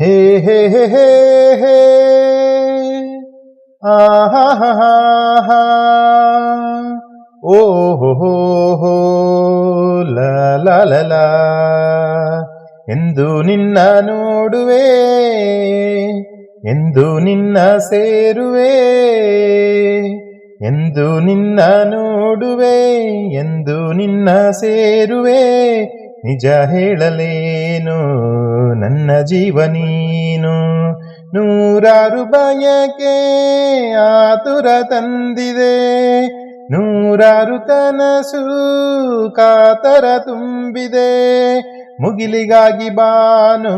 Hey, hey, hey, hey, hey. Ah, ha, ha, ha, ha. Oh, ho, ho, ho. La, ಎಂದು ನಿನ್ನ ನೋಡುವೆ ಎಂದು ನಿನ್ನ ಸೇರುವೆ ಎಂದು ನಿನ್ನ ನೋಡುವೆ ಎಂದು ನಿನ್ನ ಸೇರುವೆ ನಿಜ ಹೇಳಲೇನು ನನ್ನ ಜೀವ ನೀನು. ನೂರಾರು ಬಯಕೆ ಆತುರ ತಂದಿದೆ. ನೂರಾರು ಕನಸು ಕಾತರ ತುಂಬಿದೆ. ಮುಗಿಲಿಗಾಗಿ ಬಾನು,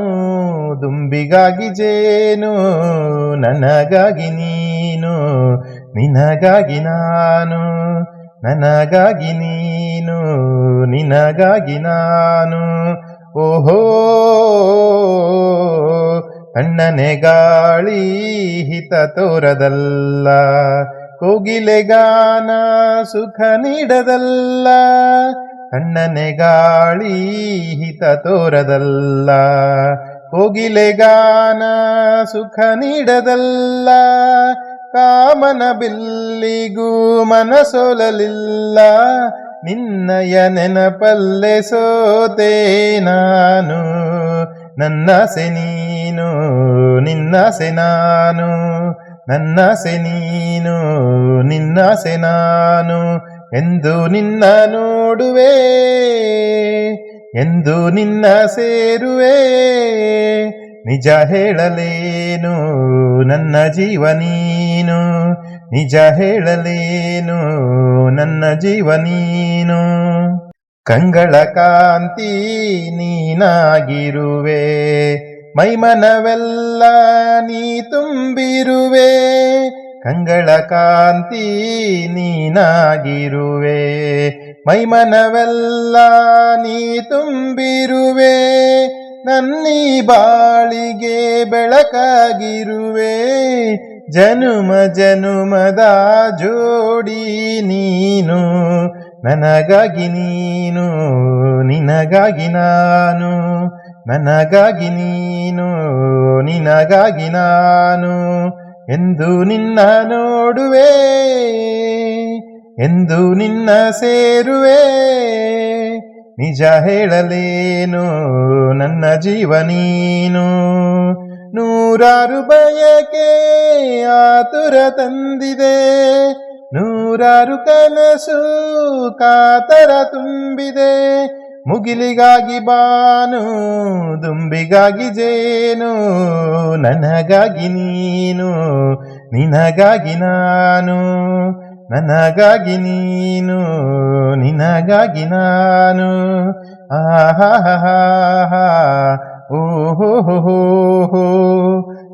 ದುಂಬಿಗಾಗಿ ಜೇನು, ನನಗಾಗಿ ನೀನು, ನಿನಗಾಗಿ ನಾನು, ನನಗಾಗಿ ನೀನು, ನಿನಗಾಗಿ ನಾನು. ಓಹೋ ಕಣ್ಣನೆ ಗಾಳಿ ಹಿತ ತೋರದಲ್ಲ. ಕೋಗಿಲೆಗಾನ ಸುಖ ನೀಡದಲ್ಲ. ಕಣ್ಣನೆ ಗಾಳಿ ಹಿತ ತೋರದಲ್ಲ. ಕೋಗಿಲೆಗಾನ ಸುಖ ನೀಡದಲ್ಲ. ಕಾಮನ ಬಿಲ್ಲಿಗೂ ಮನಸೋಲಲಿಲ್ಲ. ನಿನ್ನಯ ನೆನಪಲ್ಲೆ ಸೋತೆ ನಾನು. ನನ್ನಾಸೆ ನೀನು, ನಿನ್ನಾಸೆ ನಾನು. ನನ್ನಾಸೆ ನೀನು, ನಿನ್ನಾಸೆ ನಾನು. ಎಂದು ನಿನ್ನ ನೋಡುವೆ, ಎಂದು ನಿನ್ನ ಸೇರುವೆ. ನಿಜ ಹೇಳಲೇನು, ನನ್ನ ಜೀವ ನೀನು. ನಿಜ ಹೇಳಲೇನು, ನನ್ನ ಜೀವ ನೀನು. ಕಂಗಳ ಕಾಂತಿ ನೀನಾಗಿರುವೆ, ಮೈಮನವೆಲ್ಲ ನೀ ತುಂಬಿರುವೆ ಕಂಗಳ ಕಾಂತಿ ನೀನಾಗಿರುವೆ, ಮೈಮನವೆಲ್ಲ ನೀ ತುಂಬಿರುವೆ, ನನ್ನೀ ಬಾಳಿಗೆ ಬೆಳಕಾಗಿರುವೆ, ಜನುಮ ಜನುಮದ ಜೋಡಿ ನೀನು ನನಗಾಗಿ ನೀನು, ನಿನಗಾಗಿ ನಾನು. ನನಗಾಗಿ ನೀನು, ನಿನಗಾಗಿ ನಾನು. ಎಂದು ನಿನ್ನ ನೋಡುವೆ, ಎಂದು ನಿನ್ನ ಸೇರುವೆ. ನಿಜ ಹೇಳಲೇನು, ನನ್ನ ಜೀವ ನೀನು. ನೂರಾರು ಬಯಕೆ ಆತುರ ತಂದಿದೆ. ನೂರಾರು ಕನಸು ಕಾತರ ತುಂಬಿದೆ. ಮುಗಿಲಿಗಾಗಿ ಬಾನು, ದುಂಬಿಗಾಗಿ ಜೇನು, ನನಗಾಗಿ ನೀನು, ನಿನಗಾಗಿ ನಾನು, ನನಗಾಗಿ ನೀನು, ನಿನಗಾಗಿ ನಾನು. ಆಹಾ ಓ ಹೋ ಹೋ ಹೋ